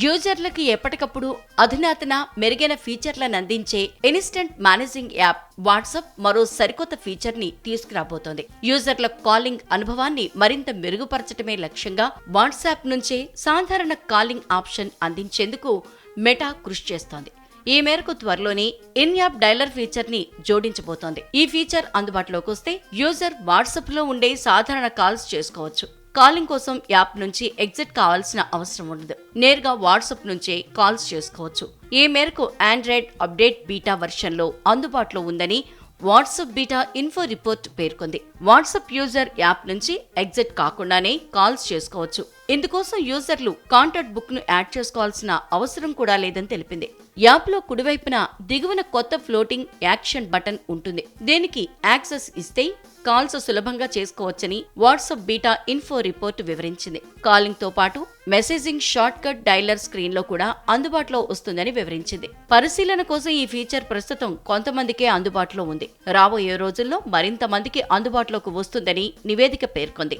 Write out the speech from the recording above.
యూజర్లకు ఎప్పటికప్పుడు అధునాతన మెరుగైన ఫీచర్లను అందించే ఇన్స్టెంట్ మేనేజింగ్ యాప్ వాట్సాప్ మరో సరికొత్త ఫీచర్ని తీసుకురాబోతోంది. యూజర్ల కాలింగ్ అనుభవాన్ని మరింత మెరుగుపరచడమే లక్ష్యంగా వాట్సాప్ నుంచే సాధారణ కాలింగ్ ఆప్షన్ అందించేందుకు మెటా కృషి చేస్తోంది. ఈ మేరకు త్వరలోనే ఇన్ యాప్ డైలర్ ఫీచర్ని జోడించబోతోంది. ఈ ఫీచర్ అందుబాటులోకి వస్తే యూజర్ వాట్సాప్లో ఉండే సాధారణ కాల్స్ చేసుకోవచ్చు. కాలింగ్ కోసం యాప్ నుంచి ఎగ్జిట్ కావాల్సిన అవసరం ఉండదు. నేరుగా వాట్సాప్ నుంచే కాల్స్ చేసుకోవచ్చు. ఈ మేరకు ఆండ్రాయిడ్ అప్డేట్ బీటా వెర్షన్లో అందుబాటులో ఉందని వాట్సాప్ బీటా ఇన్ఫో రిపోర్ట్ పేర్కొంది. వాట్సాప్ యూజర్ యాప్ నుంచి ఎగ్జిట్ కాకుండానే కాల్స్ చేసుకోవచ్చు. ఇందుకోసం యూజర్లు కాంటాక్ట్ బుక్ను యాడ్ చేసుకోవాల్సిన అవసరం కూడా లేదని తెలిపింది. యాప్లో కుడివైపున దిగువన కొత్త ఫ్లోటింగ్ యాక్షన్ బటన్ ఉంటుంది. దీనికి యాక్సెస్ ఇస్తే కాల్స్ సులభంగా చేసుకోవచ్చని వాట్సాప్ బీటా ఇన్ఫో రిపోర్ట్ వివరించింది. కాలింగ్తో పాటు మెసేజింగ్ షార్ట్ కట్ డైలర్ స్క్రీన్లో కూడా అందుబాటులో వస్తుందని వివరించింది. పరిశీలన కోసం ఈ ఫీచర్ ప్రస్తుతం కొంతమందికే అందుబాటులో ఉంది. రాబోయే రోజుల్లో మరింత మందికి అందుబాటులోకి వస్తుందని నివేదిక పేర్కొంది.